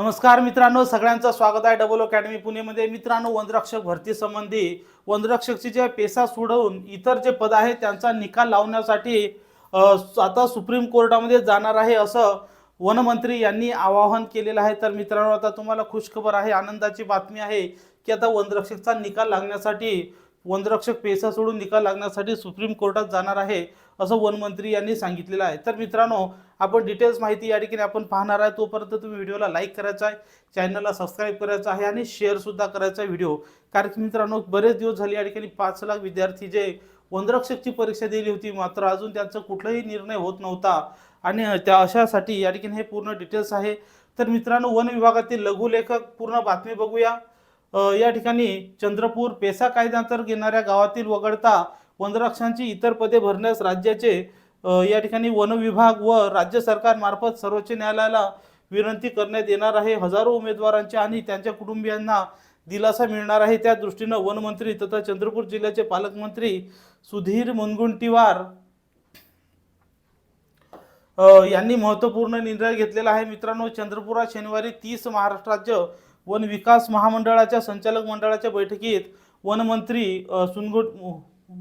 नमस्कार मित्रांनो सगळ्यांचं स्वागत आहे डबल अकॅडमी पुणेमध्ये. मित्रांनो वनरक्षक भरती संबंधी वनरक्षकची जे पेसा सोडवून इतर जे पद आहेत त्यांचा निकाल लावण्यासाठी आता सुप्रीम कोर्टामध्ये जाणार आहे असं वनमंत्री यांनी आवाहन केलेलं आहे. तर मित्रांनो आता तुम्हाला खुशखबर आहे आनंदाची बातमी आहे की आता वनरक्षकचा निकाल लागण्यासाठी वनरक्षक पेसा सोडून निकाल लागण्यासाठी सुप्रीम कोर्टात जाणार आहे असं वनमंत्री यांनी सांगितलेलं आहे. तर मित्रांनो आपण डिटेल्स माहिती या ठिकाणी आपण पाहणार आहे. तोपर्यंत तुम्ही व्हिडिओला लाईक करायचा आहे चॅनलला सबस्क्राईब करायचं आहे आणि शेअरसुद्धा करायचा आहे व्हिडिओ कारण की मित्रांनो बरेच दिवस झाले या ठिकाणी पाच लाख विद्यार्थी जे वनरक्षकची परीक्षा दिली होती मात्र अजून त्यांचा कुठलाही निर्णय होत नव्हता. आणि त्या अशासाठी या ठिकाणी हे पूर्ण डिटेल्स आहे. तर मित्रांनो वन विभागातील लघुलेखक पूर्ण बातमी बघूया. या ठिकाणी चंद्रपूर पेसा कायद्यानंतर घेणाऱ्या गावातील वगळता वनरक्षकांची इतर पदे भरण्यास राज्याचे या ठिकाणी वन विभाग व राज्य सरकारमार्फत सर्वोच्च न्यायालयाला विनंती करण्यात येणार आहे. हजारो उमेदवारांच्या आणि त्यांच्या कुटुंबियांना दिलासा मिळणार आहे. त्या दृष्टीनं वनमंत्री तथा चंद्रपूर जिल्ह्याचे पालकमंत्री सुधीर मुनगुंटीवार यांनी महत्त्वपूर्ण निर्णय घेतलेला आहे. मित्रांनो चंद्रपुरात शनिवारी तीस महाराष्ट्र राज्य वन विकास महामंडळाच्या संचालक मंडळाच्या बैठकीत वनमंत्री सुनगुट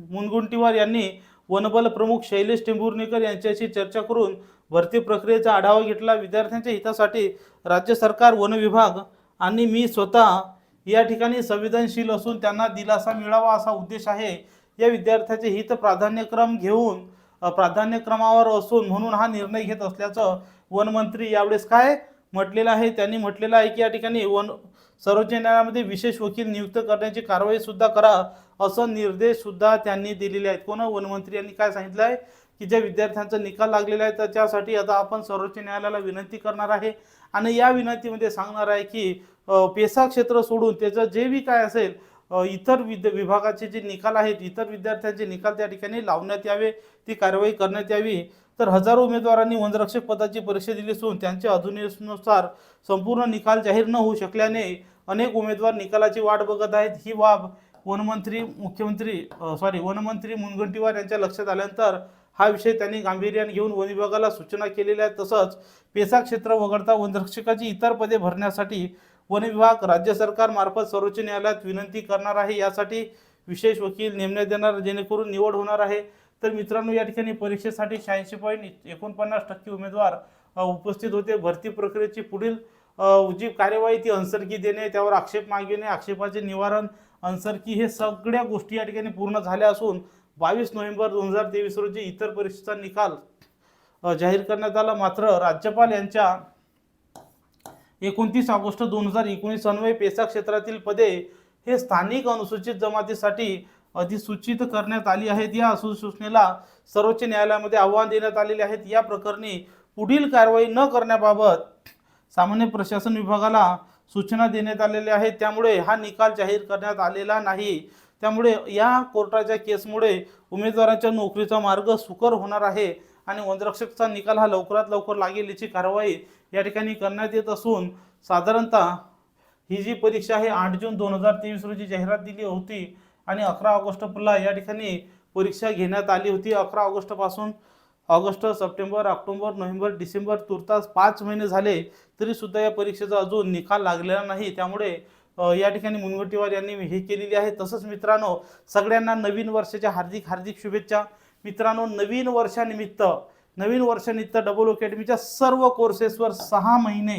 मुनगुंटीवार यांनी वनबल प्रमुख शैलेश टेंभुर्णीकर यांच्याशी चर्चा करून भरती प्रक्रियेचा आढावा घेतला. विद्यार्थ्यांच्या हितासाठी राज्य सरकार वन विभाग आणि मी स्वतः या ठिकाणी संवेदनशील असून त्यांना दिलासा मिळावा असा उद्देश आहे. या विद्यार्थ्याचे हित प्राधान्यक्रम घेऊन प्राधान्यक्रमावर असून म्हणून हा निर्णय घेत असल्याचं वनमंत्री यावेळेस काय? म्हटलेलं आहे. त्यांनी म्हटलेलं आहे की या ठिकाणी वन सर्वोच्च न्यायालयामध्ये विशेष वकील नियुक्त करण्याची कारवाई सुद्धा करा असं निर्देश सुद्धा त्यांनी दिलेले आहेत. कोण? वनमंत्री यांनी काय सांगितलं आहे? की ज्या विद्यार्थ्यांचा निकाल लागलेला आहे त्याच्यासाठी आता आपण सर्वोच्च न्यायालयाला विनंती करणार आहे. आणि या विनंतीमध्ये सांगणार आहे की पेसा क्षेत्र सोडून त्याचं जे बी काय असेल इतर विद विभागाचे जे निकाल आहेत इतर विद्यार्थ्यांचे निकाल त्या ठिकाणी लावण्यात यावे. ती कारवाई करण्यात यावी. तर हजारो उमेदवारांनी वनरक्षक पदाची परीक्षा दिली असून त्यांच्या अधुनेनुसार संपूर्ण निकाल जाहीर न होऊ शकल्याने अनेक उमेदवार निकालाची वाट बघत आहेत. ही बाब वनमंत्री मुख्यमंत्री सॉरी वनमंत्री मुनगंटीवार यांच्या लक्षात आल्यानंतर हा विषय त्यांनी गांभीर्याने घेऊन वन विभागाला सूचना केलेल्या आहेत. तसंच पेसा क्षेत्र वगळता वनरक्षकाची इतर पदे भरण्यासाठी वन विभाग राज्य सरकारमार्फत सर्वोच्च न्यायालयात विनंती करणार आहे. यासाठी विशेष वकील नेमण्यात येणार जेणेकरून निवड होणार आहे. तर मित्रांनो या ठिकाणी परीक्षेसाठी शहाऐंशी पॉईंट एकोणपन्नास टक्के उमेदवार उपस्थित होते. भरती प्रक्रियेची पुढील जी कार्यवाही ती अनसरकी देणे त्यावर आक्षेप मागविणे आक्षेपाचे निवारण अनसरकी हे सगळ्या गोष्टी या ठिकाणी पूर्ण झाल्या असून बावीस नोव्हेंबर दोन हजार तेवीस रोजी इतर परीक्षेचा निकाल जाहीर करण्यात आला. मात्र राज्यपाल यांच्या एकोणतीस ऑगस्ट दोन हजार एकोणीस अन्वये पेसा क्षेत्रातील पदे हे स्थानिक अनुसूचित जमातीसाठी अधिसूचित करण्यात आली आहेत. या अधिसूचनेला सर्वोच्च न्यायालयामध्ये आव्हान देण्यात आलेले आहेत. या प्रकरणी पुढील कारवाई न करण्याबाबत सामान्य प्रशासन विभागाला सूचना देण्यात आलेल्या आहेत. त्यामुळे हा निकाल जाहीर करण्यात आलेला नाही. त्यामुळे या कोर्टाच्या केसमुळे उमेदवारांच्या नोकरीचा मार्ग सुकर होणार आहे आणि वनरक्षकचा निकाल हा लवकरात लवकर लागेल याची कारवाई या ठिकाणी करण्यात येत असून साधारणतः ही जी परीक्षा आहे आठ जून दोन हजार तेवीस रोजी जाहिरात दिली होती. आणि अकरा ऑगस्टला या ठिकाणी परीक्षा घेण्यात आली होती. अकरा ऑगस्टपासून August September October November December तुर्तास पाच महिने झाले तरीसुद्धा या परीक्षेचा अजून निकाल लागलेला नाही. त्यामुळे या ठिकाणी मुनगंटीवार यांनी हे केलेली आहे. तसंच मित्रांनो सगळ्यांना नवीन वर्षाच्या हार्दिक हार्दिक शुभेच्छा. मित्रांनो नवीन वर्षानिमित्त नवीन वर्षानिमित्त डबल अकॅडमीच्या सर्व कोर्सेसवर सहा महिने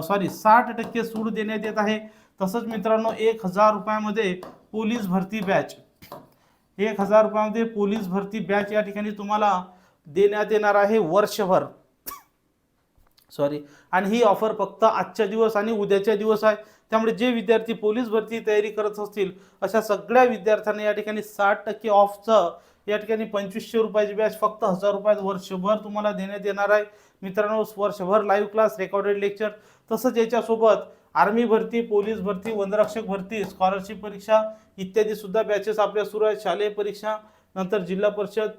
सॉरी साठ टक्के सूट देण्यात येत आहे. तसंच मित्रांनो एक हजार रुपयामध्ये पोलीस भरती बॅच एक हजार रुपयामध्ये पोलीस भरती बॅच या ठिकाणी तुम्हाला देण्यात येणार आहे वर्षभर. सॉरी आणि ही ऑफर फक्त आजच्या दिवस आणि उद्याच्या दिवस आहे. त्यामुळे जे विद्यार्थी पोलीस भरती तयारी करत असतील अशा सगळ्या विद्यार्थ्यांना या ठिकाणी साठ टक्के ऑफचं या ठिकाणी पंचवीसशे रुपयाची बॅच फक्त हजार रुपयात वर्षभर तुम्हाला देण्यात येणार आहे. मित्रांनो वर्षभर लाईव्ह क्लास रेकॉर्डेड लेक्चर तसंच याच्यासोबत आर्मी भरती पोलीस भरती वनरक्षक भरती स्कॉलरशिप परीक्षा इत्यादी सुद्धा बॅचेस आपल्या सुरू आहेत. शालेय परीक्षा नंतर जिल्हा परिषद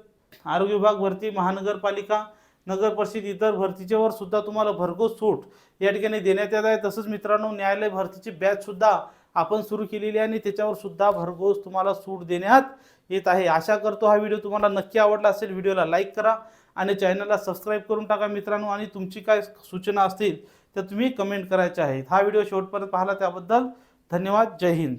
आरोग्य विभाग भरती महानगरपालिका नगर परिषद इतर भरतीच्यावर सुद्धा तुम्हाला भरघोस सूट या ठिकाणी देण्यात येत आहे. तसंच मित्रांनो न्यायालय भरतीची बॅचसुद्धा आपण सुरू केलेली आहे आणि त्याच्यावर सुद्धा भरघोस तुम्हाला सूट देण्यात येत आहे. आशा करतो हा व्हिडिओ तुम्हाला नक्की आवडला असेल. व्हिडिओला लाईक करा आणि चॅनलला सबस्क्राईब करून टाका मित्रांनो. आणि तुमची काय सूचना असतील त्या तुम्ही कमेंट करायच्या आहेत. हा व्हिडिओ शेवटपर्यंत पाहिला त्याबद्दल धन्यवाद. जय हिंद.